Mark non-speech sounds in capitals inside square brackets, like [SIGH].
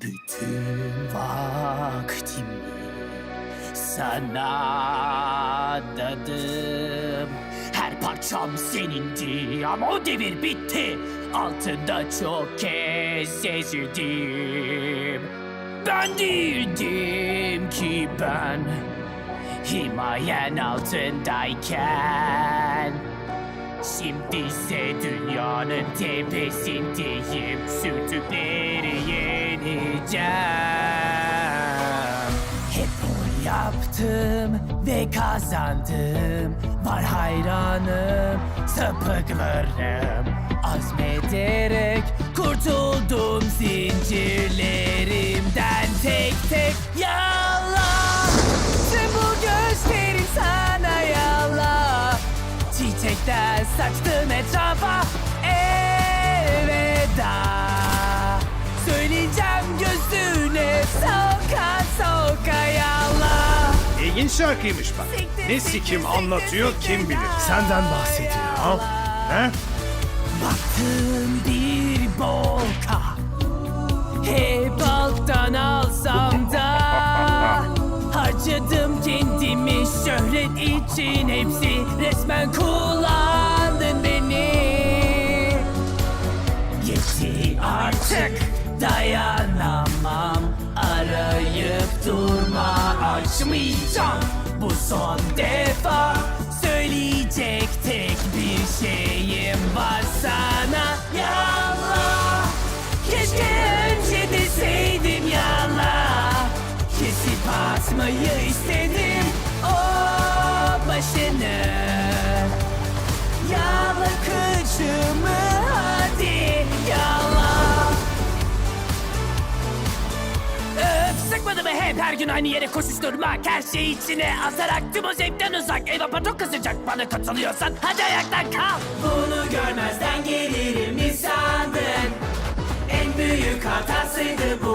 Bütün vaktimi sana adadım. Her parçam senindi ama o devir bitti. Altında çok kez ezildim. Ben değildim ki ben Himayen altındayken. Şimdi ise dünyanın tepesindeyim. Sürtükleri yeneceğim Hep onu yaptım ve kazandım. Var hayranım, sapıklarım. Azmederek kurtuldum zincirlerimden. Tek tek yalan Tüm bu gösterim sana yalan Çiçekten saçtım etrafa. Elveda İlginç şarkıymış bak. Ne sikim anlatıyor kim bilir. Senden bahsediyor ha? He? Baktım bir boka Hep alttan alsam da [LAUGHS] Harcadım kendimi şöhret için Hepsi resmen kullandın beni Yetti artık dayanamam Arayıp durma açmayacağım Bu son defa söyleyecek tek bir şeyim var sana. Yallah. Keşke önce deseydim yallah. Kesip atmayı istedim Sıkmadı hep her gün aynı yere koşuşturmak Her şeyi içine atarak tüm o zevkten uzak. Evapatok kasacak bana katılıyorsan. Hadi ayaktan kalk. Bunu görmezden gelirim mi sandın En büyük hatasıydı bu.